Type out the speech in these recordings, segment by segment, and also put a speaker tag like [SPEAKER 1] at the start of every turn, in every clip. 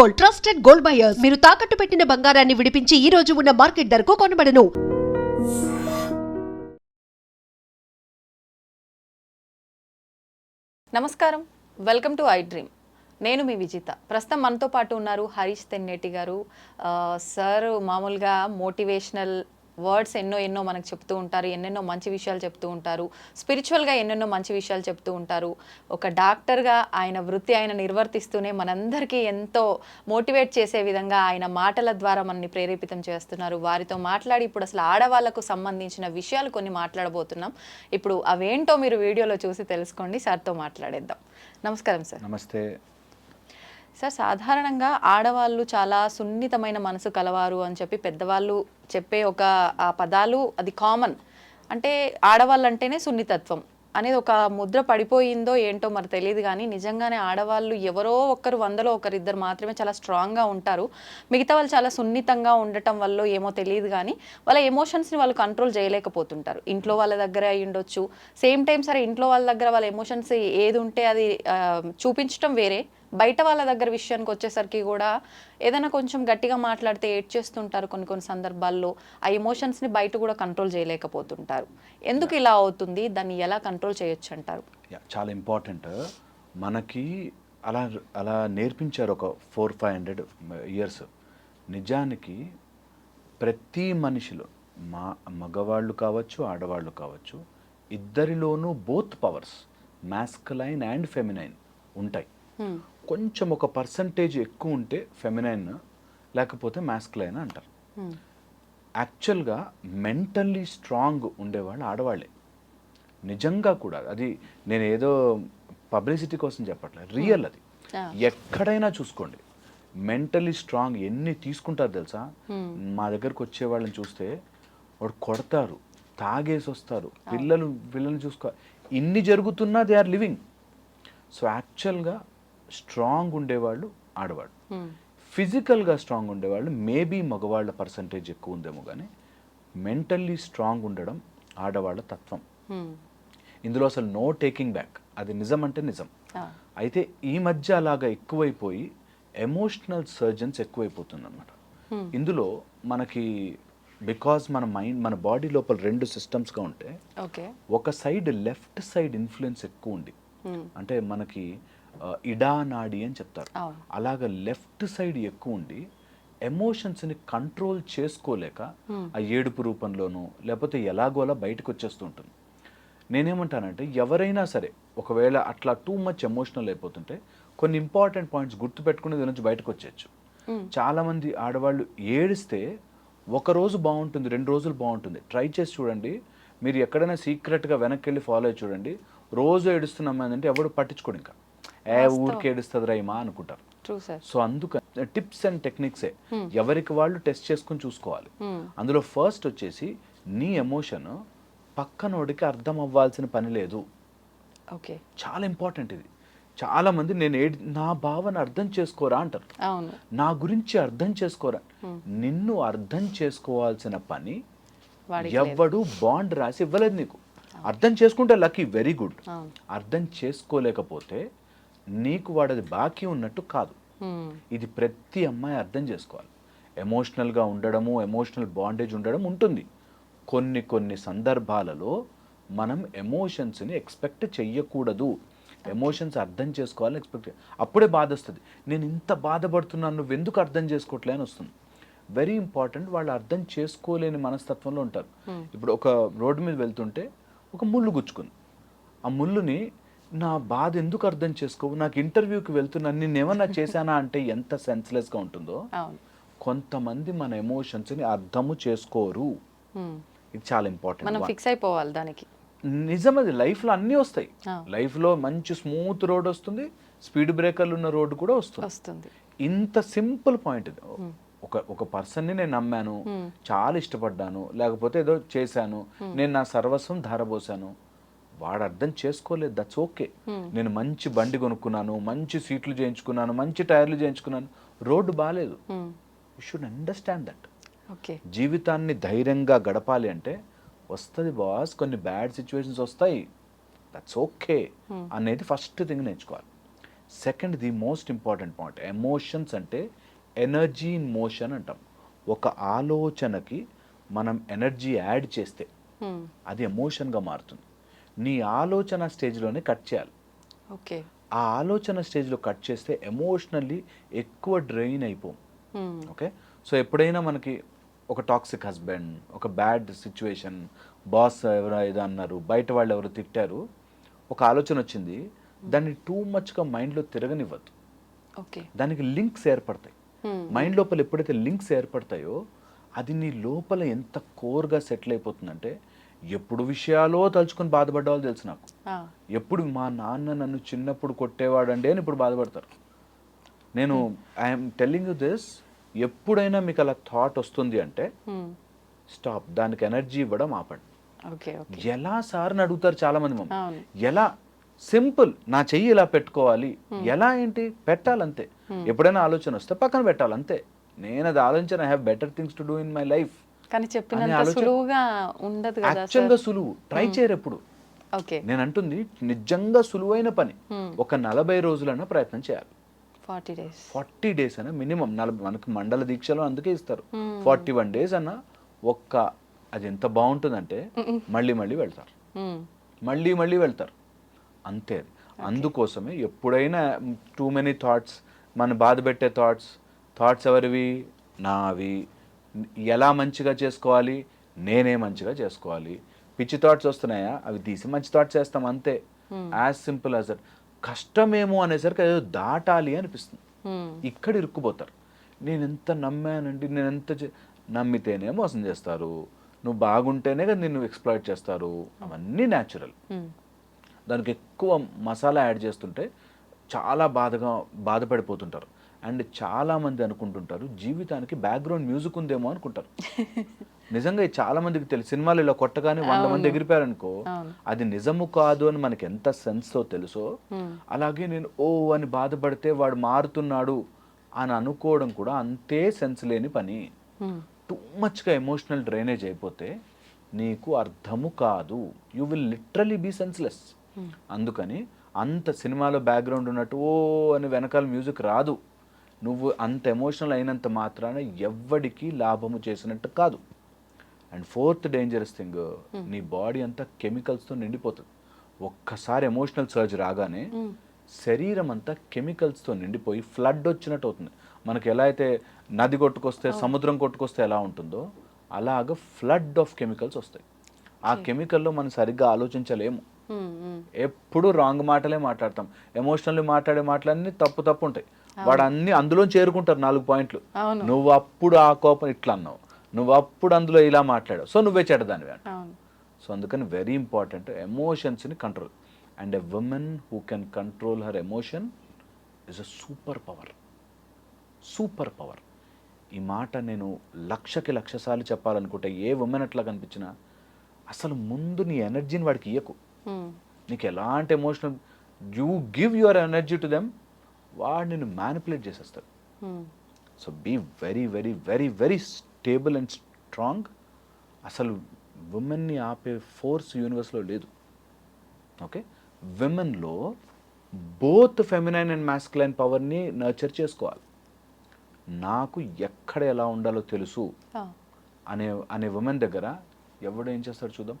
[SPEAKER 1] Gold trusted gold buyers. మీరు తాకట్టు పెట్టిన బంగారాన్ని విడిపించి ఈ రోజు ఉన్న మార్కెట్ ధరకు కొనబడను.
[SPEAKER 2] నమస్కారం. వెల్కమ్ టు ఐ డ్రీమ్ నేను మీ విజిత. ప్రస్తుతం మనతో పాటు ఉన్నారు హరీష్ తెన్నేటి గారు. సార్ మామూలుగా మోటివేషనల్ వర్డ్స్ ఎన్నో ఎన్నో మనకు చెప్తూ ఉంటారు ఎన్నెన్నో మంచి విషయాలు చెప్తూ ఉంటారు స్పిరిచువల్గా ఎన్నెన్నో మంచి విషయాలు చెప్తూ ఉంటారు. ఒక డాక్టర్గా ఆయన వృత్తి ఆయన నిర్వర్తిస్తూనే మనందరికీ ఎంతో మోటివేట్ చేసే విధంగా ఆయన మాటల ద్వారా మనల్ని ప్రేరేపితం చేస్తున్నారు. వారితో మాట్లాడి ఇప్పుడు అసలు ఆడవాళ్ళకు సంబంధించిన విషయాలు కొన్ని మాట్లాడబోతున్నాం. ఇప్పుడు అవేంటో మీరు వీడియోలో చూసి తెలుసుకోండి సార్తో మాట్లాడేద్దాం. నమస్కారం సార్.
[SPEAKER 3] నమస్తే.
[SPEAKER 2] సార్ సాధారణంగా ఆడవాళ్ళు చాలా సున్నితమైన మనసు కలవారు అని చెప్పి పెద్దవాళ్ళు చెప్పే ఒక ఆ పదాలు అది కామన్. అంటే ఆడవాళ్ళు అంటేనే సున్నితత్వం అనేది ఒక ముద్ర పడిపోయిందో ఏంటో మరి తెలియదు కానీ నిజంగానే ఆడవాళ్ళు ఎవరో ఒకరు వందలో ఒకరిద్దరు మాత్రమే చాలా స్ట్రాంగ్గా ఉంటారు. మిగతా వాళ్ళు చాలా సున్నితంగా ఉండటం వల్ల ఏమో తెలియదు కానీ వాళ్ళ ఎమోషన్స్ని వాళ్ళు కంట్రోల్ చేయలేకపోతుంటారు. ఇంట్లో వాళ్ళ దగ్గర అయి ఉండొచ్చు. సేమ్ టైం సరే ఇంట్లో వాళ్ళ దగ్గర వాళ్ళ ఎమోషన్స్ ఏది ఉంటే అది చూపించడం వేరే. బయట వాళ్ళ దగ్గర విషయానికి వచ్చేసరికి కూడా ఏదైనా కొంచెం గట్టిగా మాట్లాడితే ఏడ్చేస్తుంటారు కొన్ని కొన్ని సందర్భాల్లో. ఆ ఎమోషన్స్ని బయట కూడా కంట్రోల్ చేయలేకపోతుంటారు. ఎందుకు ఇలా అవుతుంది? దాన్ని ఎలా కంట్రోల్ చేయొచ్చు అంటారు
[SPEAKER 3] చాలా ఇంపార్టెంట్ మనకి అలా అలా నేర్పించారు ఒక ఫోర్ ఫైవ్ హండ్రెడ్ ఇయర్స్ నిజానికి ప్రతి మనిషిలో మా మగవాళ్ళు కావచ్చు ఆడవాళ్ళు కావచ్చు ఇద్దరిలోనూ both powers masculine and feminine ఉంటాయి.
[SPEAKER 2] Hmm.
[SPEAKER 3] కొంచెం ఒక పర్సంటేజ్ ఎక్కువ ఉంటే ఫెమినైన్ లేకపోతే మాస్కులైన్ అంటారు.
[SPEAKER 2] Hmm.
[SPEAKER 3] యాక్చువల్గా మెంటల్లీ స్ట్రాంగ్ ఉండేవాళ్ళు ఆడవాళ్ళే. నిజంగా కూడా అది నేను ఏదో పబ్లిసిటీ కోసం చెప్పట్లేదు రియల్ అది.
[SPEAKER 2] Ah.
[SPEAKER 3] ఎక్కడైనా చూసుకోండి. మెంటల్లీ స్ట్రాంగ్ ఎన్ని తీసుకుంటారు తెలుసా? మా దగ్గరకు వచ్చే వాళ్ళని చూస్తే వాడు కొడతారు తాగేసి వస్తారు. పిల్లలు పిల్లల్ని చూసుకో ఇన్ని జరుగుతున్నా దే ఆర్ లివింగ్ సో యాక్చువల్గా స్ట్రాంగ్ ఉండేవాళ్ళు ఆడవాళ్ళు
[SPEAKER 2] Hmm.
[SPEAKER 3] ఫిజికల్గా స్ట్రాంగ్ ఉండేవాళ్ళు మేబీ మగవాళ్ళ పర్సంటేజ్ ఎక్కువ ఉందేమో కానీ మెంటల్లీ స్ట్రాంగ్ ఉండడం ఆడవాళ్ళ తత్వం
[SPEAKER 2] Hmm.
[SPEAKER 3] ఇందులో అసలు నో టేకింగ్ బ్యాక్ అది నిజం అంటే నిజం. అయితే ఈ మధ్య అలాగా ఎక్కువైపోయి ఎమోషనల్ సర్జన్స్ ఎక్కువైపోతుంది అనమాట
[SPEAKER 2] Hmm.
[SPEAKER 3] ఇందులో మనకి బికాజ్ మన మైండ్ మన బాడీ లోపల రెండు సిస్టమ్స్గా ఉంటే ఒక సైడ్ లెఫ్ట్ సైడ్ ఇన్ఫ్లుయెన్స్ ఎక్కువ ఉంది. అంటే మనకి ఇడా నాడి అని చెప్తారు. అలాగ లెఫ్ట్ సైడ్ ఎక్కువ ఉండి ఎమోషన్స్ని కంట్రోల్ చేసుకోలేక ఆ ఏడుపు రూపంలోనూ లేకపోతే ఎలాగోలా బయటకు వచ్చేస్తూ ఉంటుంది. నేనేమంటానంటే ఎవరైనా సరే ఒకవేళ అట్లా టూ మచ్ ఎమోషనల్ అయిపోతుంటే కొన్ని ఇంపార్టెంట్ పాయింట్స్ గుర్తుపెట్టుకుని దీని నుంచి బయటకు వచ్చేయచ్చు చాలామంది ఆడవాళ్ళు ఏడిస్తే ఒక రోజు బాగుంటుంది రెండు రోజులు బాగుంటుంది. ట్రై చేసి చూడండి. మీరు ఎక్కడైనా సీక్రెట్గా వెనక్కి వెళ్ళి ఫాలో అయ్యి చూడండి. రోజు ఏడుస్తున్నాం అంటే ఎవడు పట్టించుకోడు ఇంకా. ఏ ఊరికి ఏడుస్తుంది రైమా అనుకుంటారు. సో అందుకని టిప్స్ అండ్ టెక్నిక్సే. ఎవరికి వాళ్ళు టెస్ట్ చేసుకుని చూసుకోవాలి.
[SPEAKER 2] Hmm.
[SPEAKER 3] అందులో ఫస్ట్ వచ్చేసి నీ ఎమోషన్ పక్కనోడికి అర్థం అవ్వాల్సిన పని లేదు.
[SPEAKER 2] ఓకే.
[SPEAKER 3] చాలా ఇంపార్టెంట్ ఇది. చాలా మంది నేను ఏడి నా భావన అర్థం చేసుకోరా అంటారు. నా గురించి అర్థం చేసుకోరా. నిన్ను అర్థం చేసుకోవాల్సిన పని ఎవ్వడు బాండ్ రాసి ఇవ్వలేదు నీకు. అర్థం చేసుకుంటే లక్కీ వెరీ గుడ్. అర్థం చేసుకోలేకపోతే నీకు వాడది బాకీ ఉన్నట్టు కాదు. ఇది ప్రతి అమ్మాయి అర్థం చేసుకోవాలి. ఎమోషనల్గా ఉండడము ఎమోషనల్ బాండేజ్ ఉండడం ఉంటుంది. కొన్ని కొన్ని సందర్భాలలో మనం ఎమోషన్స్ని ఎక్స్పెక్ట్ చెయ్యకూడదు. ఎమోషన్స్ అర్థం చేసుకోవాలని ఎక్స్పెక్ట్ అప్పుడే బాధ వస్తుంది. నేను ఇంత బాధపడుతున్నాను నువ్వు ఎందుకు అర్థం చేసుకోవట్లే అని వస్తుంది. వెరీ ఇంపార్టెంట్ వాళ్ళు అర్థం చేసుకోలేని మనస్తత్వంలో ఉంటారు. ఇప్పుడు ఒక రోడ్డు మీద వెళ్తుంటే ఒక ముళ్ళు గుచ్చుకుంది. ఆ ముళ్ళుని నా బాధ ఎందుకు అర్థం చేసుకోవు? నాకు ఇంటర్వ్యూకి వెళ్తున్నాను నేను ఏమన్నా చేశానా అంటే ఎంత సెన్స్లెస్గా ఉంటుందో? కొంతమంది మన ఎమోషన్స్ని అర్థము చేసుకోరు. ఇది చాలా
[SPEAKER 2] మనం
[SPEAKER 3] ఇంపార్టెంట్
[SPEAKER 2] ఫిక్స్ అయిపోవాలి దానికి.
[SPEAKER 3] నిజం అది లైఫ్లో అన్నీ వస్తాయి. లైఫ్లో మంచి స్మూత్ రోడ్ వస్తుంది. స్పీడ్ బ్రేకర్లు ఉన్న రోడ్డు కూడా వస్తుంది.
[SPEAKER 2] వస్తుంది.
[SPEAKER 3] ఇంత సింపుల్ పాయింట్ ఇది. ఒక ఒక పర్సన్ని నేను నమ్మాను చాలా ఇష్టపడ్డాను లేకపోతే ఏదో చేశాను నేను నా సర్వస్వం ధారపోసాను వాడు అర్థం చేసుకోలేదు. దట్స్ ఓకే నేను మంచి బండి కొనుక్కున్నాను మంచి సీట్లు చేయించుకున్నాను మంచి టైర్లు చేయించుకున్నాను. రోడ్డు బాగాలేదు
[SPEAKER 2] Hmm.
[SPEAKER 3] You should understand that
[SPEAKER 2] okay
[SPEAKER 3] జీవితాన్ని ధైర్యంగా గడపాలి అంటే వస్తుంది బాస్ కొన్ని బ్యాడ్ సిచ్యువేషన్స్ వస్తాయి. దట్స్ ఓకే అనేది ఫస్ట్ థింగ్ నేర్చుకోవాలి. Second the most important point emotions అంటే ఎనర్జీ ఇన్ మోషన్ అంటాం. ఒక ఆలోచనకి మనం ఎనర్జీ యాడ్ చేస్తే
[SPEAKER 2] Hmm.
[SPEAKER 3] అది ఎమోషన్గా మారుతుంది. నీ ఆలోచన స్టేజ్లోనే కట్ చేయాలి.
[SPEAKER 2] ఓకే.
[SPEAKER 3] ఆ ఆలోచన స్టేజ్లో కట్ చేస్తే ఎమోషనల్లీ ఎక్కువ డ్రైన్ అయిపోం. ఓకే? సో ఎప్పుడైనా మనకి ఒక టాక్సిక్ హస్బెండ్ ఒక బ్యాడ్ సిచ్యువేషన్ బాస్ ఎవరో ఏదో అన్నారు బయట వాళ్ళు ఎవరు తిట్టారు ఒక ఆలోచన వచ్చింది దాన్ని టూ మచ్గా మైండ్లో తిరగనివ్వద్దు.
[SPEAKER 2] ఓకే.
[SPEAKER 3] దానికి లింక్స్ ఏర్పడతాయి. మైండ్ లోపల ఎప్పుడైతే లింక్స్ ఏర్పడతాయో అది నీ లోపల ఎంత కోర్గా సెటిల్ అయిపోతుందంటే ఎప్పుడు విషయాలో తలుచుకొని బాధపడ్డ వాళ్ళు తెలుసు నాకు. ఎప్పుడు మా నాన్న నన్ను చిన్నప్పుడు కొట్టేవాడండి అని ఇప్పుడు బాధపడతారు. నేను ఐఎమ్ టెల్లింగ్ యూ దిస్ ఎప్పుడైనా మీకు అలా థాట్ వస్తుంది అంటే. స్టాప్ దానికి ఎనర్జీ ఇవ్వడం ఆపండి. ఎలా సార్ అని అడుగుతారు చాలా మంది మమ్మల్ని ఎలా? సింపుల్ నా చెయ్యి ఇలా పెట్టుకోవాలి. ఎలా ఏంటి? పెట్టాలంతే. ఎప్పుడైనా ఆలోచన వస్తే పక్కన పెట్టాలంతే. నేను అది ఆలోచన I have better things to do in my life
[SPEAKER 2] కానీ చెప్పినంత సులువుగా ఉండదు కదా
[SPEAKER 3] యాక్చువల్గా సులువు. ట్రై చేయరు ఎప్పుడు
[SPEAKER 2] ఓకే.
[SPEAKER 3] నేను అంటుంది నిజంగా సులువైన పని. ఒక నలభై రోజులన్నా ప్రయత్నం చేయాలి.
[SPEAKER 2] Forty days.
[SPEAKER 3] ఫార్టీ డేస్ అన్న మినిమం. నలభై మనకు మండల దీక్షలో అందుకే ఇస్తారు. ఫార్టీ వన్ డేస్ అన్న ఒక్క అది ఎంత బాగుంటుందంటే మళ్ళీ మళ్ళీ వెళ్తారు. మళ్ళీ మళ్ళీ వెళ్తారు. అంతే అది. అందుకోసమే ఎప్పుడైనా టూ మెనీ థాట్స్ మన బాధ పెట్టే థాట్స్ థాట్స్ ఎవరివి? నావి. ఎలా మంచిగా చేసుకోవాలి? నేనే మంచిగా చేసుకోవాలి. పిచ్చి థాట్స్ వస్తున్నాయా? అవి తీసి మంచి థాట్స్ చేస్తాం అంతే. యాజ్ సింపుల్ యాజ్ దట్ కష్టమేమో అనేసరికి ఏదో దాటాలి అనిపిస్తుంది. ఇక్కడ ఇరుక్కుపోతారు. నేను ఎంత నమ్మానండి నేను ఎంత నమ్మితేనే మోసం చేస్తారు. నువ్వు బాగుంటేనే కదా నిన్ను ఎక్స్ప్లాయిట్ చేస్తారు. అవన్నీ న్యాచురల్ దానికి ఎక్కువ మసాలా యాడ్ చేస్తుంటే చాలా బాధగా బాధపడిపోతుంటారు. అండ్ చాలా మంది అనుకుంటుంటారు జీవితానికి బ్యాక్గ్రౌండ్ మ్యూజిక్ ఉందేమో అనుకుంటారు. నిజంగా చాలా మందికి తెలుసు సినిమాలు ఇలా కొట్టగానే వంద మంది ఎగిరిపోయారనుకో అది నిజము కాదు అని మనకి ఎంత సెన్స్తో తెలుసో అలాగే నేను ఓ అని బాధపడితే వాడు మారుతున్నాడు అని అనుకోవడం కూడా అంతే సెన్స్ లేని పని. టూ మచ్గా ఎమోషనల్ డ్రైనేజ్ అయిపోతే నీకు అర్థము కాదు. You will literally be senseless అందుకని అంత సినిమాలో బ్యాక్గ్రౌండ్ ఉన్నట్టు ఓ అని వెనకాల మ్యూజిక్ రాదు. నువ్వు అంత ఎమోషనల్ అయినంత మాత్రాన ఎవ్వడికి లాభము చేసినట్టు కాదు. అండ్ ఫోర్త్ డేంజరస్ థింగ్ నీ బాడీ అంతా కెమికల్స్తో నిండిపోతుంది. ఒక్కసారి ఎమోషనల్ సర్జ్ రాగానే శరీరం అంతా కెమికల్స్తో నిండిపోయి ఫ్లడ్ వచ్చినట్టు అవుతుంది. మనకి ఎలా అయితే నది కొట్టుకొస్తే సముద్రం కొట్టుకొస్తే ఎలా ఉంటుందో అలాగ ఫ్లడ్ ఆఫ్ కెమికల్స్ వస్తాయి. ఆ కెమికల్లో మనం సరిగ్గా ఆలోచించలేము. ఎప్పుడు రాంగ్ మాటలే మాట్లాడతాం. ఎమోషనల్లీ మాట్లాడే మాటలన్నీ తప్పు తప్పు ఉంటాయి. వాడు అన్ని అందులో చేరుకుంటారు నాలుగు పాయింట్లు. నువ్వు అప్పుడు ఆ కోపం ఇట్లా అన్నావు. నువ్వు అప్పుడు అందులో ఇలా మాట్లాడావు. సో నువ్వే చెడ్డదానివి అంట. సో అందుకని వెరీ ఇంపార్టెంట్ ఎమోషన్స్ని control and a women who can control her emotion is a super power super power ఈ మాట నేను లక్షకి లక్ష సార్లు చెప్పాలనుకుంటే ఏ ఉమెన్ అట్లా కనిపించినా అసలు ముందు నీ ఎనర్జీని వాడికి ఇయ్యకు. నీకు ఎలాంటి emotional you give your energy to them వాడు నిన్ను మ్యానిపులేట్ చేసేస్తాడు. So be very very very very stable and strong అసలు ఉమెన్ని ఆపే ఫోర్స్ యూనివర్స్లో లేదు. ఓకే విమెన్లో బోత్ ఫెమినైన్ అండ్ మాస్కులైన్ పవర్ని నర్చర్ చేసుకోవాలి. నాకు ఎక్కడ ఎలా ఉండాలో తెలుసు. అనే అనే ఉమెన్ దగ్గర ఎవడు ఏం చేస్తాడు చూద్దాం.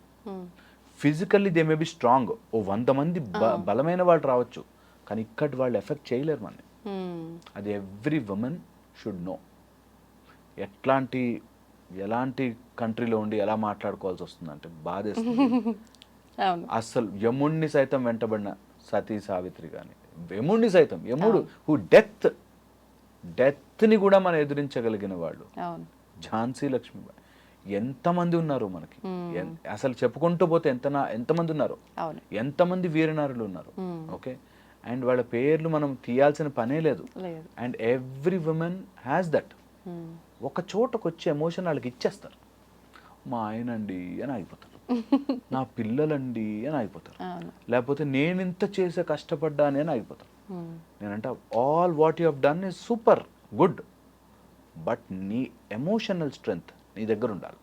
[SPEAKER 3] Physically they may be strong ఓ వంద మంది బ- బలమైన వాళ్ళు రావచ్చు. కానీ ఇక్కడి వాళ్ళు ఎఫెక్ట్ చేయలేరు మనని.
[SPEAKER 2] Hmm.
[SPEAKER 3] అది ఎవ్రీ ఉమెన్ షుడ్ నో. ఎట్లాంటి ఎలాంటి కంట్రీలో ఉండి ఎలా మాట్లాడుకోవాల్సి వస్తుందంటే బాధేస్తుంది.
[SPEAKER 2] అవును.
[SPEAKER 3] అసలు యముణ్ణి సైతం వెంటబడిన సతీ సావిత్రి కానీ యముణ్ణి సైతం యముడు హూ డెత్ డెత్ని కూడా మనం ఎదిరించగలిగిన వాళ్ళు. ఝాన్సీ లక్ష్మీబాయి. ఎంతమంది ఉన్నారు మనకి? అసలు చెప్పుకుంటూ పోతే ఎంత ఎంతమంది ఉన్నారు? ఎంతమంది వీరనారులు ఉన్నారు. ఓకే? అండ్ వాళ్ళ పేర్లు మనం తీయాల్సిన పనే లేదు. And every women has that.
[SPEAKER 2] Hmm.
[SPEAKER 3] ఒక చోటకు వచ్చే ఎమోషన్ వాళ్ళకి ఇచ్చేస్తారు. మా ఆయనండి అని అయిపోతారు నా పిల్లలండి అని అయిపోతారు
[SPEAKER 2] అవును.
[SPEAKER 3] లేకపోతే నేను ఇంత చేసే కష్టపడ్డాని అని అయిపోతారు
[SPEAKER 2] Hmm.
[SPEAKER 3] నేనంట all what you have done is super good but నీ ఎమోషనల్ స్ట్రెంగ్త్ నీ దగ్గర ఉండాలి.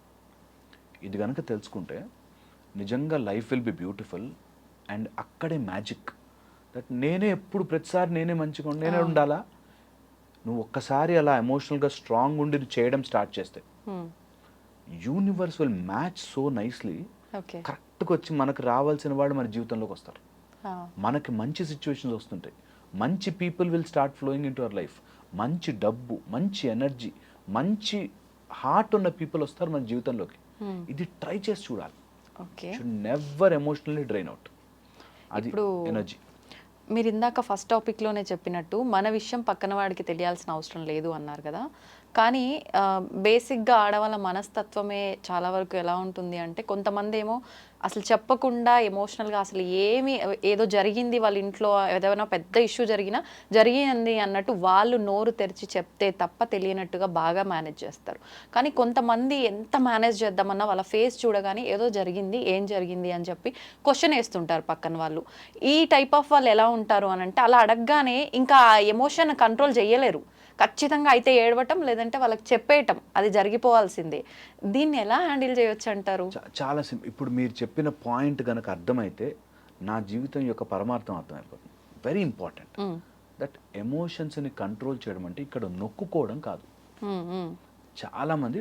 [SPEAKER 3] ఇది కనుక తెలుసుకుంటే నిజంగా life will be beautiful and అక్కడే మ్యాజిక్ దట్ నేనే ఎప్పుడు ప్రతిసారి నేనే మంచిగా ఉండి నేనే ఉండాలా? నువ్వు ఒక్కసారి అలా ఎమోషనల్గా స్ట్రాంగ్ ఉండి చేయడం స్టార్ట్ చేస్తే. Universe will match so nicely కరెక్ట్గా వచ్చి మనకు రావాల్సిన వాళ్ళు మన జీవితంలోకి వస్తారు. మనకి మంచి సిచ్యువేషన్స్ వస్తుంటాయి. మంచి people will start flowing into our life మంచి డబ్బు మంచి ఎనర్జీ మంచి హార్ట్ ఉన్న పీపుల్ వస్తారు మన జీవితంలోకి. ఇది ట్రై చేసి చూడాలి. నెవర్ ఎమోషనల్లీ డ్రైన్ అవుట్ అది ఎనర్జీ
[SPEAKER 2] మీరు ఇందాక ఫస్ట్ టాపిక్లోనే చెప్పినట్టు మన విషయం పక్కన వాడికి తెలియాల్సిన అవసరం లేదు అన్నారు కదా. కానీ బేసిక్గా ఆడవాళ్ళ మనస్తత్వమే చాలా వరకు ఎలా ఉంటుంది అంటే కొంతమంది ఏమో అసలు చెప్పకుండా ఎమోషనల్గా అసలు ఏమి ఏదో జరిగింది వాళ్ళ ఇంట్లో ఏదైనా పెద్ద ఇష్యూ జరిగినా జరిగింది అన్నట్టు వాళ్ళు నోరు తెరిచి చెప్తే తప్ప తెలియనట్టుగా బాగా మేనేజ్ చేస్తారు. కానీ కొంతమంది ఎంత మేనేజ్ చేద్దామన్నా వాళ్ళ ఫేస్ చూడగానే ఏదో జరిగింది ఏం జరిగింది అని చెప్పి క్వశ్చన్ వేస్తుంటారు పక్కన వాళ్ళు. ఈ టైప్ ఆఫ్ వాళ్ళు ఎలా ఉంటారు అని అంటే అలా అడగగానే ఇంకా ఆ ఎమోషన్ కంట్రోల్ చేయలేరు. ఖచ్చితంగా అయితే ఏడవటం లేదంటే వాళ్ళకి చెప్పేయటం అది జరిగిపోవాల్సిందే. దీన్ని ఎలా హ్యాండిల్ చేయొచ్చు అంటారు?
[SPEAKER 3] చాలా సింపుల్ ఇప్పుడు మీరు చెప్పిన పాయింట్ కనుక అర్థమైతే నా జీవితం యొక్క పరమార్థం అర్థమైపోతుంది. Very important. దట్ ఎమోషన్స్ని కంట్రోల్ చేయడం అంటే ఇక్కడ నొక్కుకోవడం కాదు. చాలామంది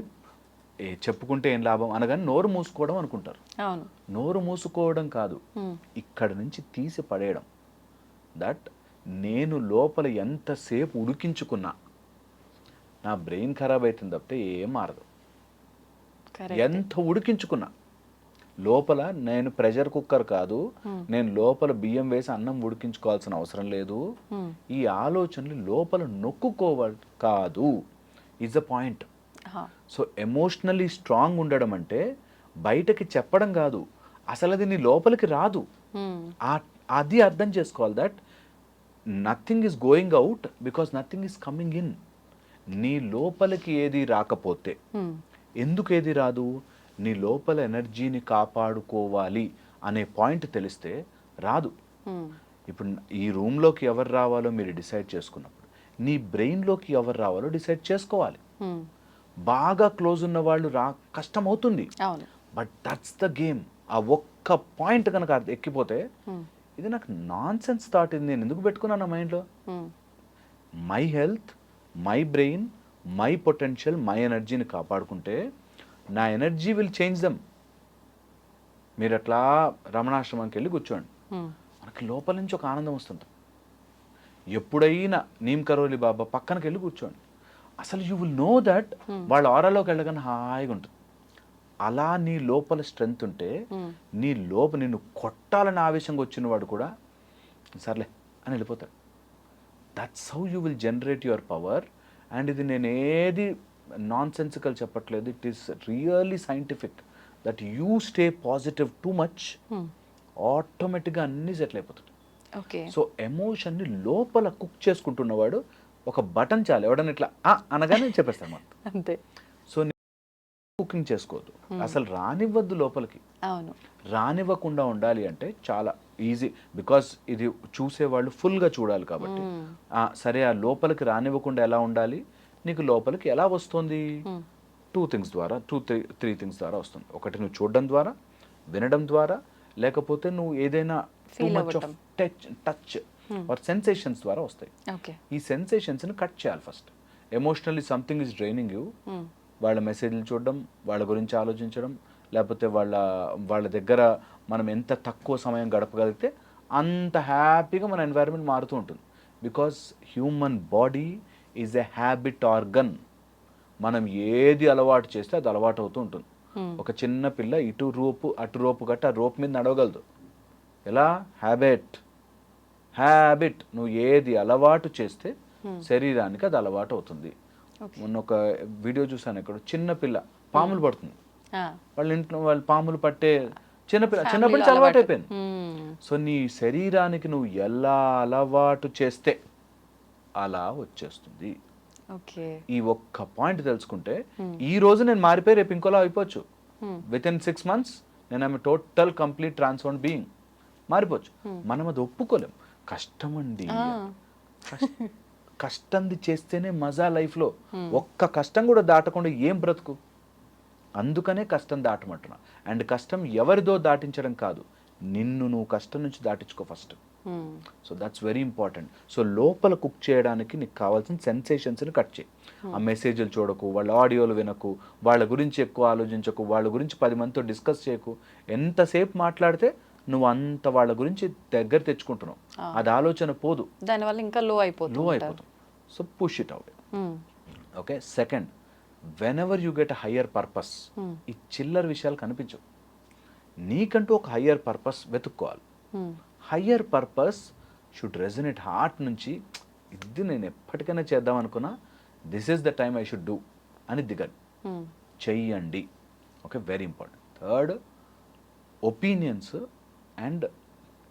[SPEAKER 3] ఏ చెప్పుకుంటే ఏం లాభం అనగానే నోరు మూసుకోవడం అనుకుంటారు. నోరు మూసుకోవడం కాదు. ఇక్కడ నుంచి తీసి పడేయడం. దట్ నేను లోపల ఎంతసేపు ఉడికించుకున్నా నా బ్రెయిన్ ఖరాబ్ అవుతుంది తప్పితే ఏం మారదు. ఎంత ఉడికించుకున్నా లోపల నేను ప్రెషర్ కుక్కర్ కాదు నేను లోపల బియ్యం వేసి అన్నం ఉడికించుకోవాల్సిన అవసరం లేదు.
[SPEAKER 2] మ్మ్.
[SPEAKER 3] ఈ ఆలోచనలు లోపల నొక్కుకోవాలి కాదు. Is the point. So emotionally strong ఉండడం అంటే బయటకి చెప్పడం కాదు. అసలు అది నీ లోపలికి రాదు. ఆ- అది అర్థం చేసుకోవాలి that nothing is going out because nothing is coming in నీ లోపలికి ఏది రాకపోతే. ఎందుకు ఏది రాదు నీ లోపల ఎనర్జీని కాపాడుకోవాలి అనే పాయింట్ తెలిస్తే రాదు. ఇప్పుడు ఈ రూమ్లోకి ఎవరు రావాలో మీరు డిసైడ్ చేసుకున్నప్పుడు నీ బ్రెయిన్లోకి ఎవరు రావాలో డిసైడ్ చేసుకోవాలి. బాగా క్లోజ్ ఉన్న వాళ్ళు రా కష్టం అవుతుంది బట్ దట్స్ ద గేమ్ ఆ ఒక్క పాయింట్ కనుక ఎక్కిపోతే. ఇది నాకు నాన్ సెన్స్ థాట్ ఇది నేను ఎందుకు పెట్టుకున్నాను నా మైండ్లో. My health my brain my potential my ఎనర్జీని కాపాడుకుంటే నా ఎనర్జీ విల్ చేంజ్ దమ్ మీరు అట్లా రమణాశ్రమానికి వెళ్ళి కూర్చోండి. మనకి లోపల నుంచి ఒక ఆనందం వస్తుంది. ఎప్పుడైనా నీమ్ కరోలి బాబా పక్కనకి వెళ్ళి కూర్చోండి. అసలు యూ విల్ నో దట్ వాళ్ళ ఆరాలోకి వెళ్ళగానే హాయిగా ఉంటుంది. అలా నీ లోపల స్ట్రెంగ్త్ ఉంటే. నీ లోప నిన్ను కొట్టాలని ఆవేశంగా వచ్చిన వాడు కూడా సర్లే అని వెళ్ళిపోతాడు. That's how you will generate your power and ఇది నేను ఏది నాన్ సెన్సికల్ చెప్పట్లేదు it is really scientific that you stay positive too much. ఆటోమేటిక్గా అన్నీ సెటిల్ అయిపోతుంది సో ఎమోషన్ని లోపల కుక్ చేసుకుంటున్నవాడు ఒక బటన్ చాలు. ఎవడన్నా ఇట్లా అనగానే చెప్పేస్తాడు మనం
[SPEAKER 2] అంతే.
[SPEAKER 3] కుకింగ్ చేసుకోవద్దు. అసలు రానివ్వద్దు లోపలికి.
[SPEAKER 2] అవును.
[SPEAKER 3] రానివ్వకుండా ఉండాలి అంటే చాలా ఈజీ. బికాస్ ఇది చూసేవాళ్ళు ఫుల్గా చూడాలి కాబట్టి. సరే ఆ లోపలికి రానివ్వకుండా ఎలా ఉండాలి? నీకు లోపలికి ఎలా వస్తుంది? టూ థింగ్స్ ద్వారా టూ త్రీ త్రీ థింగ్స్ ద్వారా వస్తుంది. ఒకటి నువ్వు చూడడం ద్వారా వినడం ద్వారా లేకపోతే నువ్వు ఏదైనా too much of. Touch touch or sensations ద్వారా వస్తాయి. ఈ సెన్సేషన్స్ని కట్ చేయాలి first emotionally something is draining you వాళ్ళ మెసేజ్లు చూడడం వాళ్ళ గురించి ఆలోచించడం లేకపోతే వాళ్ళ వాళ్ళ దగ్గర మనం ఎంత తక్కువ సమయం గడపగలిగితే అంత హ్యాపీగా మన ఎన్వైరన్మెంట్ మారుతూ ఉంటుంది. Because human body is a habit organ మనం ఏది అలవాటు చేస్తే అది అలవాటు అవుతూ ఉంటుంది. ఒక చిన్న పిల్ల ఇటు రోపు అటు రోపు గట్టి రోపు మీద నడవగలదు. ఎలా? హ్యాబిట్ హ్యాబిట్ నువ్వు ఏది అలవాటు చేస్తే శరీరానికి అది అలవాటు అవుతుంది. మొన్న ఒక వీడియో చూసాను ఇక్కడ చిన్న పిల్ల పాములు పడుతుంది. వాళ్ళ ఇంట్లో వాళ్ళు పాములు పట్టే చిన్నపిల్ల చిన్నపిల్ల నుంచి అలవాటు. అయిపోయింది సో నీ శరీరానికి నువ్వు ఎలా అలవాటు చేస్తే అలా వచ్చేస్తుంది. ఈ ఒక్క పాయింట్ తెలుసుకుంటే ఈ రోజు నేను మారిపోయి రేపు ఇంకోలా అయిపోవచ్చు. విత్ ఇన్ సిక్స్ మంత్స్ నేను ఆమె టోటల్ కంప్లీట్ ట్రాన్స్ఫార్మ్ బీయింగ్ మారిపోవచ్చు. మనం అది ఒప్పుకోలేం. కష్టం అండి కష్టంది చేస్తేనే మజా లైఫ్లో ఒక్క కష్టం కూడా దాటకుండా ఏం బ్రతుకు? అందుకనే కష్టం దాటమంటున్నా. అండ్ కష్టం ఎవరిదో దాటించడం కాదు. నిన్ను నువ్వు కష్టం నుంచి దాటించుకో first.
[SPEAKER 2] Hmm.
[SPEAKER 3] So that's very important so లోపల కుక్ చేయడానికి నీకు కావాల్సిన సెన్సేషన్స్ని కట్ చేయి. ఆ మెసేజ్లు చూడకు వాళ్ళ ఆడియోలు వినకు వాళ్ళ గురించి ఎక్కువ ఆలోచించకు వాళ్ళ గురించి పది మందితో డిస్కస్ చేయకు. ఎంతసేపు మాట్లాడితే నువ్వు అంత వాళ్ళ గురించి దగ్గర తెచ్చుకుంటున్నావు. అది ఆలోచన పోదు.
[SPEAKER 2] దానివల్ల ఇంకా లో అయిపోతుంది
[SPEAKER 3] లో అయిపోతుంది so push it away okay second whenever you get higher purpose ఈ చిల్లర విషయాలు కనిపించవు. నీకంటూ ఒక హయ్యర్ పర్పస్ వెతుక్కోవాలి. Higher purpose should resonate heart నుంచి ఇది నేను ఎప్పటికైనా చేద్దాం అనుకున్నా this is the time I should do అని దిగండి చెయ్యండి. Okay very important third opinions and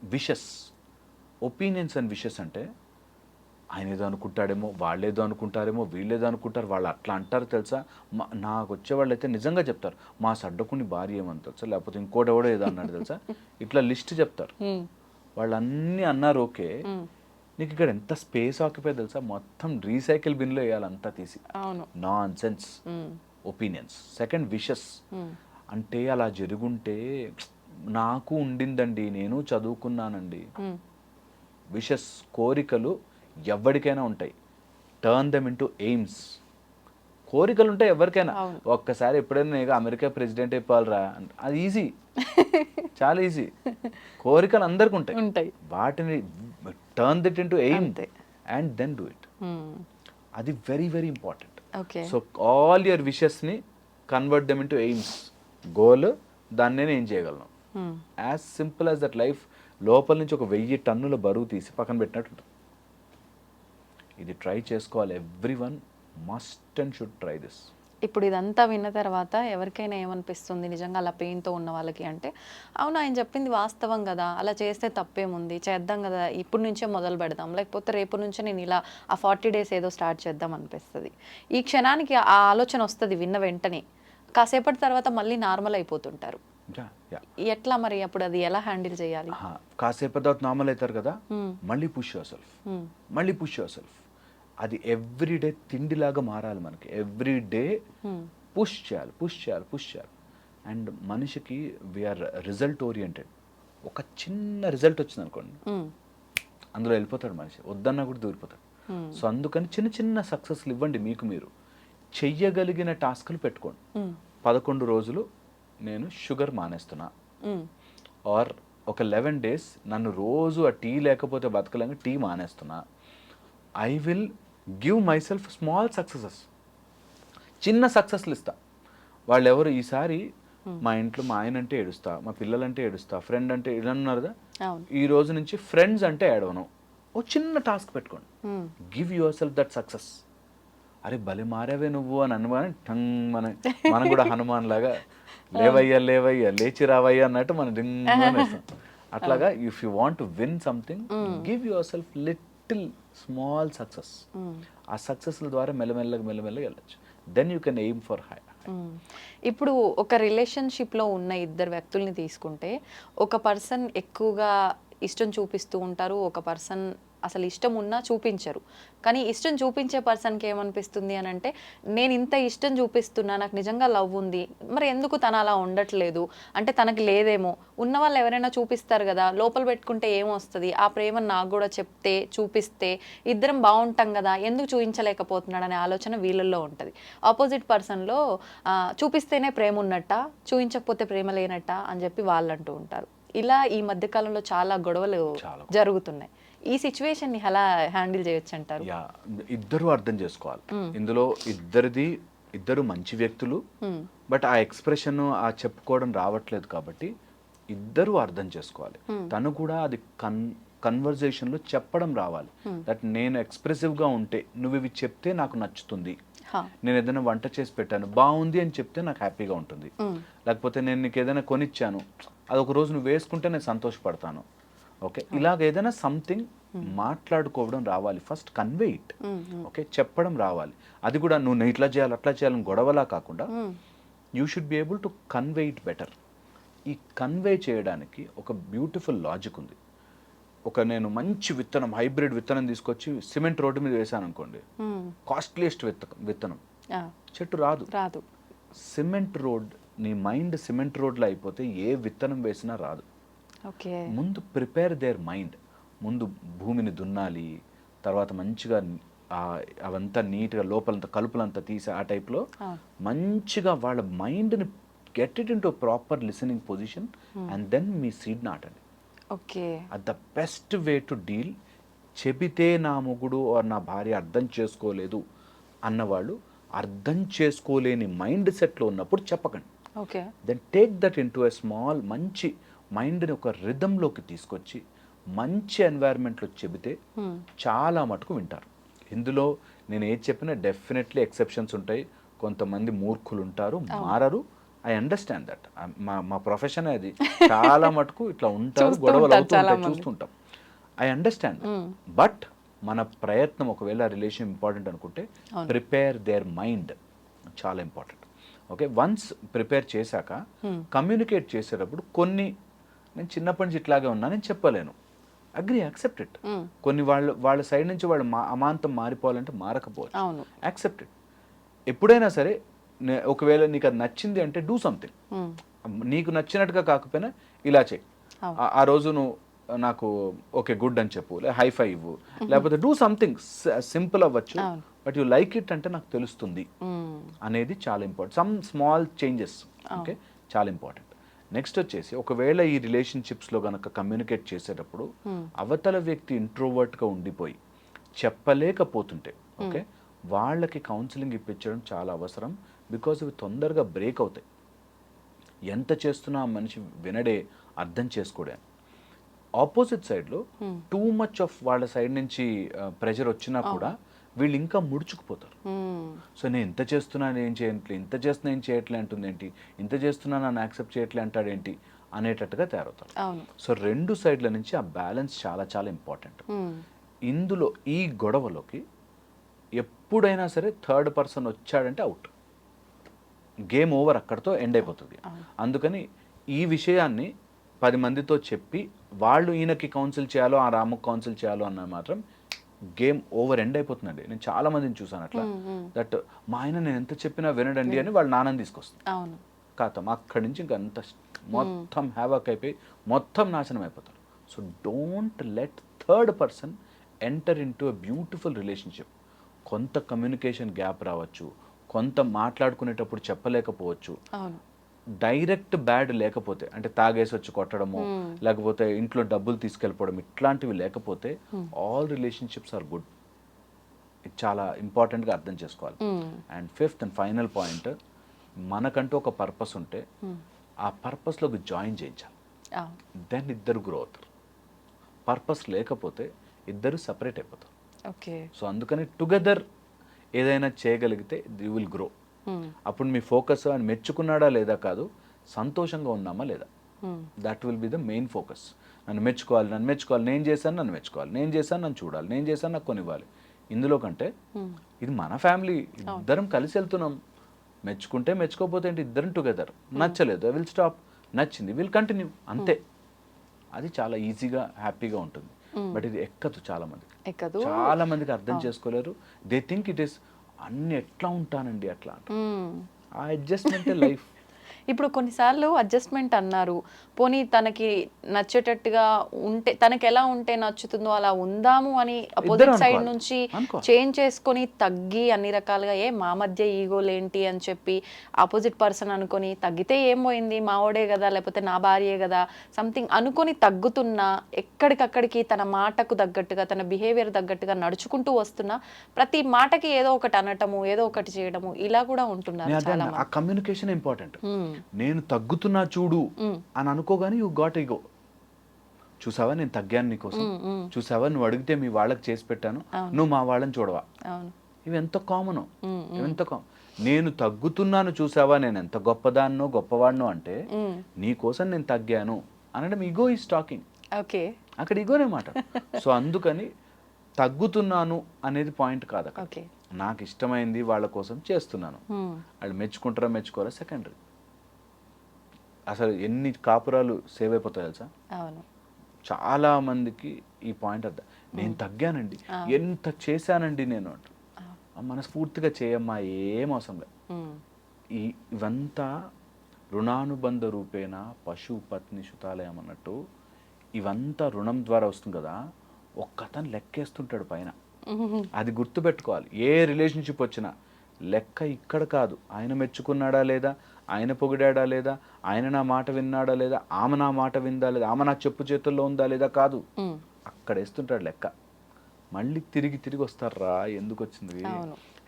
[SPEAKER 3] wishes. Opinions and wishes అంటే ఆయన ఏదో అనుకుంటాడేమో వాళ్ళేదో అనుకుంటారేమో వీళ్ళేదో అనుకుంటారు వాళ్ళు అట్లా అంటారు తెలుసా? మా నాకు వచ్చేవాళ్ళు అయితే నిజంగా చెప్తారు మా సడ్డకుని భార్య ఏమని తెలుసా? లేకపోతే ఇంకోటి ఎవడో ఏదో అన్నాడు తెలుసా? ఇట్లా లిస్ట్ చెప్తారు. వాళ్ళు అన్నీ అన్నారు ఓకే. నీకు ఇక్కడ ఎంత స్పేస్ ఆక్యుపై తెలుసా? మొత్తం రీసైకిల్ బిన్లో వేయాలి అంతా తీసి. Nonsense opinions. Second wishes. అంటే అలా జరుగుంటే నాకు ఉండిందండి నేను చదువుకున్నానండి. విషెస్ కోరికలు ఎవరికైనా ఉంటాయి. టర్న్ దెమ్ ఇంటూ ఎయిమ్స్ కోరికలు ఉంటాయి ఎవరికైనా. ఒక్కసారి ఎప్పుడైనా నేను అమెరికా ప్రెసిడెంట్ అయిపోవాలరా. అది ఈజీ చాలా ఈజీ కోరికలు అందరికి ఉంటాయి.
[SPEAKER 2] ఉంటాయి.
[SPEAKER 3] వాటిని turn it into aim. And then do it అది very very important
[SPEAKER 2] okay.
[SPEAKER 3] So all your విషెస్ని convert them into aims goal దాన్ని నేను ఏం చేయగలను? As simple as that life లోపల నుంచి ఒక వెయ్యి టన్నుల బరువు తీసి పక్కన పెట్టినట్టు ఇది ట్రై చేసుకోవాలి. Everyone must and should try this
[SPEAKER 2] ఇప్పుడు ఇదంతా విన్న తర్వాత ఎవరికైనా ఏమనిపిస్తుంది? నిజంగా అలా పెయిన్తో ఉన్న వాళ్ళకి అంటే అవును ఆయన చెప్పింది వాస్తవం కదా. అలా చేస్తే తప్పేముంది? చేద్దాం కదా. ఇప్పుడు నుంచే మొదలు పెడదాం. లేకపోతే రేపు నుంచే నేను ఇలా ఆ ఫార్టీ డేస్ ఏదో స్టార్ట్ చేద్దాం అనిపిస్తుంది. ఈ క్షణానికి ఆ ఆలోచన వస్తుంది విన్న వెంటనే. కాసేపటి తర్వాత మళ్ళీ నార్మల్ అయిపోతుంటారు. ఎట్లా మరి అప్పుడు అది ఎలా హ్యాండిల్ చేయాలి?
[SPEAKER 3] కాసేపు తర్వాత నార్మల్ అవుతారు కదా. మళ్ళీ పుష్ యువర్ సెల్ఫ్. మళ్ళీ పుష్ యువర్ సెల్ఫ్ అది ఎవ్రీ డే తిండిలాగా మారాలి మనకి. Every day. పుష్ చేయాలి పుష్ చేయాలి పుష్ చేయాలి. అండ్ మనిషికి వీఆర్ రిజల్ట్ ఓరియంటెడ్ ఒక చిన్న రిజల్ట్ వచ్చింది అనుకోండి. అందులో వెళ్ళిపోతాడు మనిషి. వద్దన్నా కూడా దూరిపోతాడు. సో అందుకని చిన్న చిన్న సక్సెస్లు ఇవ్వండి మీకు మీరు. చెయ్యగలిగిన టాస్క్లు పెట్టుకోండి. పదకొండు రోజులు నేను షుగర్ మానేస్తున్నా. ఆర్ ఒక లెవెన్ డేస్ నన్ను రోజు ఆ టీ లేకపోతే బతకలేక tea మానేస్తున్నా. I will give myself small successes. చిన్న సక్సెస్లు ఇస్తా వాళ్ళు ఎవరు ఈసారి మా ఇంట్లో మా ఆయన అంటే ఏడుస్తా మా పిల్లలంటే ఏడుస్తా ఫ్రెండ్ అంటే ఇలా అన్నారు కదా ఈ రోజు నుంచి ఫ్రెండ్స్ అంటే ఏడవను. ఓ చిన్న టాస్క్ పెట్టుకోండి. Give yourself that success. అరే భలే మారావే నువ్వు అని అనగానే టంగ్ మన మనం కూడా హనుమాన్ లాగా లేవయ్యా లేవయ్యా లేచి రావయ్యా అన్నట్టు మనం డింగ్. అట్లాగా if you want to win something give yourself little small success ఆ సక్సెస్ల ద్వారా మెల్లమెల్లగా మెల్లమెల్లగా వెళ్ళచ్చు. Then you can aim for high.
[SPEAKER 2] ఇప్పుడు ఒక రిలేషన్షిప్లో ఉన్న ఇద్దరు వ్యక్తుల్ని తీసుకుంటే ఒక పర్సన్ ఎక్కువగా ఇష్టం చూపిస్తూ ఉంటారు ఒక పర్సన్ అసలు ఇష్టం ఉన్నా చూపించరు. కానీ ఇష్టం చూపించే పర్సన్కి ఏమనిపిస్తుంది అని అంటే నేను ఇంత ఇష్టం చూపిస్తున్నా నాకు నిజంగా లవ్ ఉంది మరి ఎందుకు తను అలా ఉండట్లేదు? అంటే తనకి లేదేమో. ఉన్న వాళ్ళు ఎవరైనా చూపిస్తారు కదా లోపల పెట్టుకుంటే ఏమొస్తుంది? ఆ ప్రేమ నాకు కూడా చెప్తే చూపిస్తే ఇద్దరం బాగుంటాం కదా ఎందుకు చూపించలేకపోతున్నాడు అనే ఆలోచన వీళ్ళల్లో ఉంటుంది. ఆపోజిట్ పర్సన్లో చూపిస్తేనే ప్రేమ ఉన్నట్ట చూపించకపోతే ప్రేమ లేనట్ట అని చెప్పి వాళ్ళు అంటూ ఉంటారు. ఇలా ఈ మధ్య కాలంలో చాలా గొడవలు. జరుగుతున్నాయి. ఈ సిచ్యువేషన్ని ఎలా హ్యాండిల్ చేయొచ్చు అంటారు
[SPEAKER 3] యా ఇద్దరు అర్థం చేసుకోవాలి. ఇందులో ఇద్దరిది ఇద్దరు మంచి వ్యక్తులు. బట్ ఆ ఎక్స్ప్రెషన్ ఆ చెప్పుకోవడం రావట్లేదు కాబట్టి ఇద్దరు అర్థం చేసుకోవాలి. తను కూడా అది కన్ కన్వర్జేషన్లో చెప్పడం రావాలి. దట్ నేను ఎక్స్ప్రెసివ్గా ఉంటే నువ్వు ఇవి చెప్తే నాకు నచ్చుతుంది. నేను ఏదైనా వంట చేసి పెట్టాను బాగుంది అని చెప్తే నాకు హ్యాపీగా ఉంటుంది. లేకపోతే నేను నీకు ఏదైనా కొనిచ్చాను అది ఒక రోజు నువ్వు వేసుకుంటే నేను సంతోషపడతాను. ఓకే? ఇలాగ ఏదైనా సంథింగ్ మాట్లాడుకోవడం రావాలి. First convey it. ఓకే? చెప్పడం రావాలి. అది కూడా నువ్వు నేను ఇట్లా చేయాలి అట్లా చేయాలని గొడవలా కాకుండా. You should be able to convey it better ఈ కన్వే చేయడానికి ఒక బ్యూటిఫుల్ లాజిక్ ఉంది. ఒక నేను మంచి విత్తనం హైబ్రిడ్ విత్తనం తీసుకొచ్చి సిమెంట్ రోడ్డు మీద వేసాను అనుకోండి. కాస్ట్లీయెస్ట్ విత్త విత్తనం. చెట్టు రాదు.
[SPEAKER 2] రాదు.
[SPEAKER 3] సిమెంట్ రోడ్ నీ మైండ్ సిమెంట్ రోడ్లో అయిపోతే ఏ విత్తనం వేసినా రాదు. ముందు ప్రిపేర్ దేర్ మైండ్. ముందు భూమిని దున్నాలి తర్వాత మంచిగా అవంతా నీట్గా లోపలంతా కలుపులంతా తీసి ఆ టైప్లో. మంచిగా వాళ్ళ మైండ్ని get it into proper listening position and then me seed నాటండి.
[SPEAKER 2] Okay.
[SPEAKER 3] At the best way to deal చెబితే నా మొగుడు నా భార్య అర్థం చేసుకోలేదు అన్నవాళ్ళు అర్థం చేసుకోలేని మైండ్ సెట్లో ఉన్నప్పుడు చెప్పకండి.
[SPEAKER 2] Okay.
[SPEAKER 3] Then take that into a small మంచి మైండ్ని ఒక రిధంలోకి తీసుకొచ్చి మంచి ఎన్వైర్న్మెంట్లో చెబితే చాలా మటుకు వింటారు. ఇందులో నేను ఏది చెప్పినా డెఫినెట్లీ ఎక్సెప్షన్స్ ఉంటాయి. కొంతమంది మూర్ఖులు ఉంటారు మారరు. I understand that. మా మా ప్రొఫెషన్ అది. చాలా మటుకు ఇట్లా ఉంటారు గొడవలు
[SPEAKER 2] ఉంటారు
[SPEAKER 3] అవుతూ
[SPEAKER 2] చాలా
[SPEAKER 3] ఉంటాయి
[SPEAKER 2] మంది.
[SPEAKER 3] చూస్తుంటాం. ఐ అండర్స్టాండ్ బట్ మన ప్రయత్నం ఒకవేళ రిలేషన్ ఇంపార్టెంట్ అనుకుంటే. ప్రిపేర్ దేర్ మైండ్ చాలా ఇంపార్టెంట్. ఓకే వన్స్ ప్రిపేర్ చేశాక కమ్యూనికేట్ చేసేటప్పుడు కొన్ని నేను చిన్నప్పటి నుంచి ఇట్లాగే ఉన్నా నేను చెప్పలేను. Agree accept it
[SPEAKER 2] Mm.
[SPEAKER 3] కొన్ని వాళ్ళు వాళ్ళ సైడ్ నుంచి వాళ్ళు మా అమాంతం మారిపోవాలంటే మారకపోవచ్చు.
[SPEAKER 2] అవును.
[SPEAKER 3] యాక్సెప్ట్ ఇట్ ఎప్పుడైనా సరే ఒకవేళ నీకు అది నచ్చింది అంటే డూ సంథింగ్. నీకు నచ్చినట్టుగా కాకపోయినా ఇలా చెయ్యి
[SPEAKER 2] అవును.
[SPEAKER 3] ఆ- రోజు నువ్వు నాకు ఓకే గుడ్ అని చెప్పు లేదా హై ఫై ఇవ్వు. లేకపోతే డూ సంథింగ్ సింపుల్ అవ్వచ్చు. బట్ యు లైక్ ఇట్ అంటే నాకు తెలుస్తుంది. అనేది చాలా important some small changes okay చాలా ఇంపార్టెంట్ నెక్స్ట్ వచ్చేసి ఒకవేళ ఈ రిలేషన్షిప్స్లో కనుక కమ్యూనికేట్ చేసేటప్పుడు అవతల వ్యక్తి ఇంట్రోవర్ట్గా ఉండిపోయి చెప్పలేకపోతుంటే ఓకే వాళ్ళకి కౌన్సిలింగ్ ఇప్పించడం చాలా అవసరం బికాజ్ ఇవి తొందరగా బ్రేక్ అవుతాయి. ఎంత చేస్తున్నా ఆ మనిషి వినడే అర్థం చేసుకోడే. ఆపోజిట్ సైడ్లో టూ మచ్ ఆఫ్ వాళ్ళ సైడ్ నుంచి ప్రెషర్ వచ్చినా కూడా వీళ్ళు ఇంకా ముడుచుకుపోతారు. సో నేను ఇంత చేస్తున్నా ఏం చేయట్లేదు ఇంత చేస్తున్నా ఏం చేయట్లే అంటుంది ఏంటి ఇంత చేస్తున్నా నన్ను యాక్సెప్ట్ చేయట్లే అంటాడేంటి? అనేటట్టుగా తయారవుతారు. సో రెండు సైడ్ల నుంచి ఆ బ్యాలెన్స్ చాలా చాలా ఇంపార్టెంట్. ఇందులో ఈ గొడవలోకి ఎప్పుడైనా సరే థర్డ్ పర్సన్ వచ్చాడంటే అవుట్. గేమ్ ఓవర్ అక్కడితో ఎండ్ అయిపోతుంది. అందుకని ఈ విషయాన్ని పది మందితో చెప్పి వాళ్ళు ఈయనకి కౌన్సిల్ చేయాలో ఆ రాముకు కౌన్సిల్ చేయాలో అన్న మాత్రం గేమ్ ఓవర్ ఎండ్ అయిపోతుందండి. నేను చాలా మందిని చూసాను అట్లా. దట్ మా ఆయన నేను ఎంత చెప్పినా వినడండి అని వాళ్ళ నాన్నని తీసుకొస్తుంది. కాతం అక్కడి నుంచి ఇంకా అంత మొత్తం హ్యావాక్ అయిపోయి మొత్తం నాశనం అయిపోతారు. So don't let third person enter into beautiful relationship కొంత కమ్యూనికేషన్ గ్యాప్ రావచ్చు. కొంత మాట్లాడుకునేటప్పుడు చెప్పలేకపోవచ్చు. డైరెక్ట్ బ్యాడ్ లేకపోతే అంటే తాగేసి వచ్చి కొట్టడము లేకపోతే ఇంట్లో డబ్బులు తీసుకెళ్ళిపోవడం ఇట్లాంటివి లేకపోతే ఆల్ రిలేషన్షిప్స్ ఆర్ గుడ్ ఇది చాలా ఇంపార్టెంట్గా అర్థం చేసుకోవాలి. And fifth and final point మనకంటూ ఒక పర్పస్ ఉంటే ఆ పర్పస్లోకి జాయిన్ చేయించాలి. దెన్ ఇద్దరు గ్రో అవుతారు. పర్పస్ లేకపోతే ఇద్దరు సపరేట్ అయిపోతారు.
[SPEAKER 2] ఓకే
[SPEAKER 3] సో అందుకని టుగెదర్ ఏదైనా చేయగలిగితే యూ విల్ గ్రో. అప్పుడు మీ ఫోకస్ అని మెచ్చుకున్నాడా లేదా కాదు సంతోషంగా ఉన్నామా లేదా. That will be the main focus నన్ను మెచ్చుకోవాలి నన్ను మెచ్చుకోవాలి నేను చేశాను నన్ను మెచ్చుకోవాలి నేను చేశాను నన్ను చూడాలి నేను చేశాను నాకు కొనివ్వాలి. ఇందులో కంటే ఇది మన ఫ్యామిలీ ఇద్దరం కలిసి వెళ్తున్నాం. మెచ్చుకుంటే మెచ్చుకోకపోతే ఏంటి? ఇద్దరం టుగెదర్ నచ్చలేదు ఐ విల్ స్టాప్ నచ్చింది విల్ కంటిన్యూ అంతే. అది చాలా ఈజీగా హ్యాపీగా ఉంటుంది. బట్ ఇది ఎక్కదు చాలా మంది చాలా మందికి అర్థం చేసుకోలేరు. దే థింక్ ఇట్ ఈస్ అన్ని ఎట్లా ఉంటానండి అట్లా. ఆ అడ్జస్ట్మెంటే లైఫ్
[SPEAKER 2] ఇప్పుడు కొన్నిసార్లు అడ్జస్ట్మెంట్ అన్నారు పోనీ తనకి నచ్చేటట్టుగా ఉంటే తనకి ఎలా ఉంటే నచ్చుతుందో అలా ఉందాము అని అపోజిట్ సైడ్. నుంచి. చేంజ్ చేసుకొని తగ్గి అన్ని రకాలుగా ఏ మా మధ్య ఈగోలేంటి అని చెప్పి ఆపోజిట్ పర్సన్ అనుకొని తగ్గితే ఏం పోయింది మావోడే కదా లేకపోతే నా భార్యే కదా సంథింగ్ అనుకొని తగ్గుతున్నా ఎక్కడికక్కడికి తన మాటకు తగ్గట్టుగా తన బిహేవియర్ తగ్గట్టుగా నడుచుకుంటూ వస్తున్నా ప్రతి మాటకి ఏదో ఒకటి అనటము ఏదో ఒకటి చేయడము ఇలా కూడా ఉంటున్నారు
[SPEAKER 3] ఆ కమ్యూనికేషన్ ఇంపార్టెంట్. నేను తగ్గుతున్నా చూడు
[SPEAKER 2] మ్మ్.
[SPEAKER 3] అని అనుకోగానే యూ గాట్ ఈగో చూసావా నేను తగ్గాను నీకోసం? చూసావా నువ్వు అడిగితే మీ వాళ్ళకి చేసి పెట్టాను? నువ్వు మా వాళ్ళని చూడవా? ఇవి ఎంత కామన్? ఎంత కామన్? నేను తగ్గుతున్నాను చూసావా నేను ఎంత గొప్పదాన్నో గొప్పవాడినో అంటే
[SPEAKER 2] మ్మ్.
[SPEAKER 3] నీ కోసం నేను తగ్గాను అనడం ఈగో ఈస్ టాకింగ్
[SPEAKER 2] ఓకే.
[SPEAKER 3] అక్కడ ఈగోనే మాట. సో అందుకని తగ్గుతున్నాను అనేది పాయింట్ కాదు నాకు ఇష్టమైంది వాళ్ళ కోసం చేస్తున్నాను. వాళ్ళు మెచ్చుకుంటారా మెచ్చుకోరా? సెకండరీ అసలు ఎన్ని కాపురాలు సేవ్ అయిపోతాయి తెలుసా?
[SPEAKER 2] అవును.
[SPEAKER 3] చాలా మందికి ఈ పాయింట్ అర్థం. నేను తగ్గానండి. ఎంత చేశానండి నేను అంట. మనస్ఫూర్తిగా చేయమ్మా ఏం అవసరం లేదు. ఈ ఇవంతా రుణానుబంధ రూపేణ పశు పత్ని శుతాలయం అన్నట్టు ఇవంతా రుణం ద్వారా వస్తుంది కదా ఒక్క అతను లెక్కేస్తుంటాడు పైన. అది గుర్తుపెట్టుకోవాలి. ఏ రిలేషన్షిప్ వచ్చినా లెక్క ఇక్కడ కాదు. ఆయన మెచ్చుకున్నాడా లేదా? ఆయన పొగిడాడా లేదా? ఆయన నా మాట విన్నాడా లేదా? ఆమె నా మాట విందా లేదా? ఆమె నా చెప్పు చేతుల్లో ఉందా లేదా కాదు. అక్కడ వేస్తుంటాడు లెక్క. మళ్ళీ తిరిగి తిరిగి వస్తారా? ఎందుకు వచ్చింది.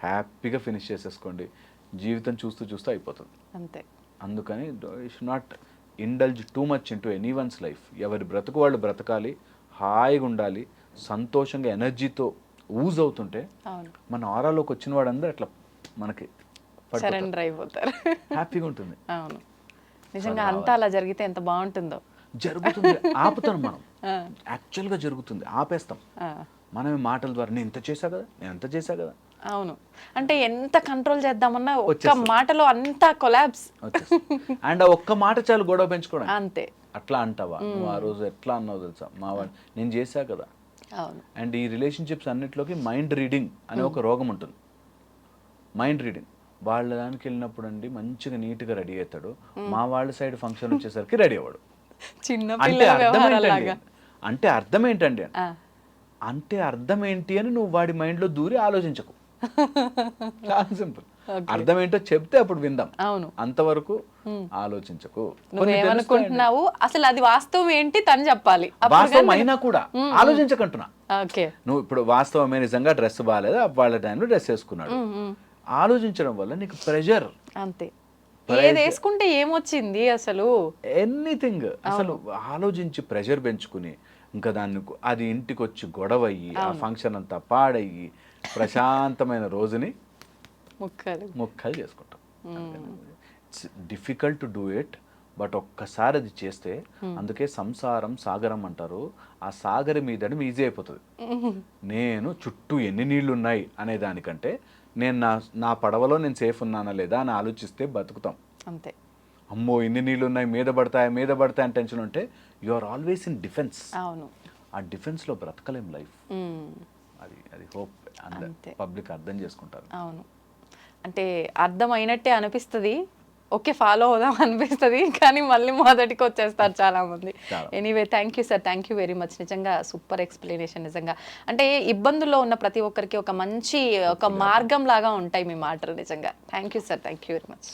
[SPEAKER 3] హ్యాపీగా ఫినిష్ చేసేసుకోండి. జీవితం చూస్తూ చూస్తూ అయిపోతుంది.
[SPEAKER 2] అంతే.
[SPEAKER 3] అందుకని should not indulge too much into any one's life ఎవరి బ్రతుకు వాళ్ళు బ్రతకాలి హాయిగా ఉండాలి సంతోషంగా ఎనర్జీతో ఊజ్ అవుతుంటే మన ఆరాలోకి వచ్చిన వాడందరూ అట్లా మనకి
[SPEAKER 2] సరెండర్ అయిపోతారు.
[SPEAKER 3] హ్యాపీగా ఉంటుంది.
[SPEAKER 2] అవును. నిజంగా అంతా అలా జరిగితే ఎంత బాగుంటుందో.
[SPEAKER 3] జరుగుతుంది. ఆపుతాం మనం. యాక్చువల్గా జరుగుతుంది. ఆపేస్తాం. మనమే మాటల ద్వారా నేను ఇంత చేశా కదా? నేను ఎంత చేశా కదా?
[SPEAKER 2] అవును. అంటే ఎంత కంట్రోల్ చేద్దామన్నా ఒక్క. మాటలో అంతా కొలాబ్స్
[SPEAKER 3] అండ్ ఒక్క మాట చాలు గొడవ పెంచుకోవడం
[SPEAKER 2] అంతే.
[SPEAKER 3] అట్లా అంటావా? నువ్వు ఆ రోజు ఎట్లా అన్నావు తెలుసా? మా వాడు నేను చేశా కదా? అండ్ ఈ రిలేషన్షిప్స్ అన్నిటిలోకి మైండ్ రీడింగ్ అనే ఒక రోగం ఉంటుంది. Mind reading. వాళ్ళ దానికి వెళ్ళినప్పుడు అండి మంచిగా నీట్గా రెడీ అవుతాడు. మా వాళ్ళ సైడ్ ఫంక్షన్ వచ్చేసరికి రెడీ అవ్వడు.
[SPEAKER 2] చిన్న
[SPEAKER 3] అంటే అర్థం ఏంటండి? అంటే అర్థం ఏంటండి? అంటే అర్థం ఏంటి అని నువ్వు వాడి మైండ్లో దూరి ఆలోచించకు. చాలా సింపుల్. అర్థం ఏంటో చెప్తే అప్పుడు విందాం.
[SPEAKER 2] అవును.
[SPEAKER 3] అంతవరకు ఆలోచించకు.
[SPEAKER 2] నువ్వేమనుకుంటున్నావు అసలు అది వాస్తవం ఏంటి తను చెప్పాలి.
[SPEAKER 3] వాస్తవం అయినా కూడా ఆలోచించకంటున్నా. నువ్వు ఇప్పుడు వాస్తవమే నిజంగా డ్రెస్ బాగాలేదు? వాళ్ళ టైంలో డ్రెస్ వేసుకున్నాడు. ఆలోచించడం వల్ల నీకు ప్రెషర్.
[SPEAKER 2] అంతే. ఏది వేసుకుంటే ఏమొచ్చింది అసలు?
[SPEAKER 3] ఎనీథింగ్. అసలు ఆలోచించి ప్రెషర్ పెంచుకుని ఇంకా దాన్ని అది ఇంటికి వచ్చి గొడవ అయ్యి ఆ ఫంక్షన్ అంతా పాడయ్యి ప్రశాంతమైన రోజుని
[SPEAKER 2] ముక్కలు.
[SPEAKER 3] ముక్కలు చేసుకుంటాం. It's difficult to do it but ఒక్కసారి అది చేస్తే అందుకే సంసారం సాగరం అంటారు. ఆ సాగరం మీదడం ఈజీ అయిపోతుంది. నేను చుట్టూ ఎన్ని నీళ్ళు ఉన్నాయి అనే దానికంటే నేను నా నా పడవలో నేను సేఫ్ ఉన్నానా లేదా అని ఆలోచిస్తే బతుకుతాం.
[SPEAKER 2] అంతే.
[SPEAKER 3] అమ్మో ఇన్ని నీళ్ళు ఉన్నాయి మీద పడతాయి మీద పడతాయి అని టెన్షన్ ఉంటే you are always in defence
[SPEAKER 2] అవును.
[SPEAKER 3] ఆ డిఫెన్స్లో బ్రతకలేం లైఫ్ అది అది హోప్. పబ్లిక్ అర్థం చేసుకుంటారు.
[SPEAKER 2] అవును. అంటే అర్థమైనట్టే అనిపిస్తుంది. ఓకే ఫాలో అవుదాం అనిపిస్తుంది కానీ మళ్ళీ మొదటికి వచ్చేస్తారు చాలా. మంది. Anyway thank you sir thank you very much నిజంగా సూపర్ ఎక్స్ప్లెనేషన్ నిజంగా. అంటే ఇబ్బందుల్లో ఉన్న ప్రతి ఒక్కరికి ఒక మంచి ఒక మార్గం లాగా ఉంటాయి మీ మాటలు నిజంగా. Thank you sir thank you very much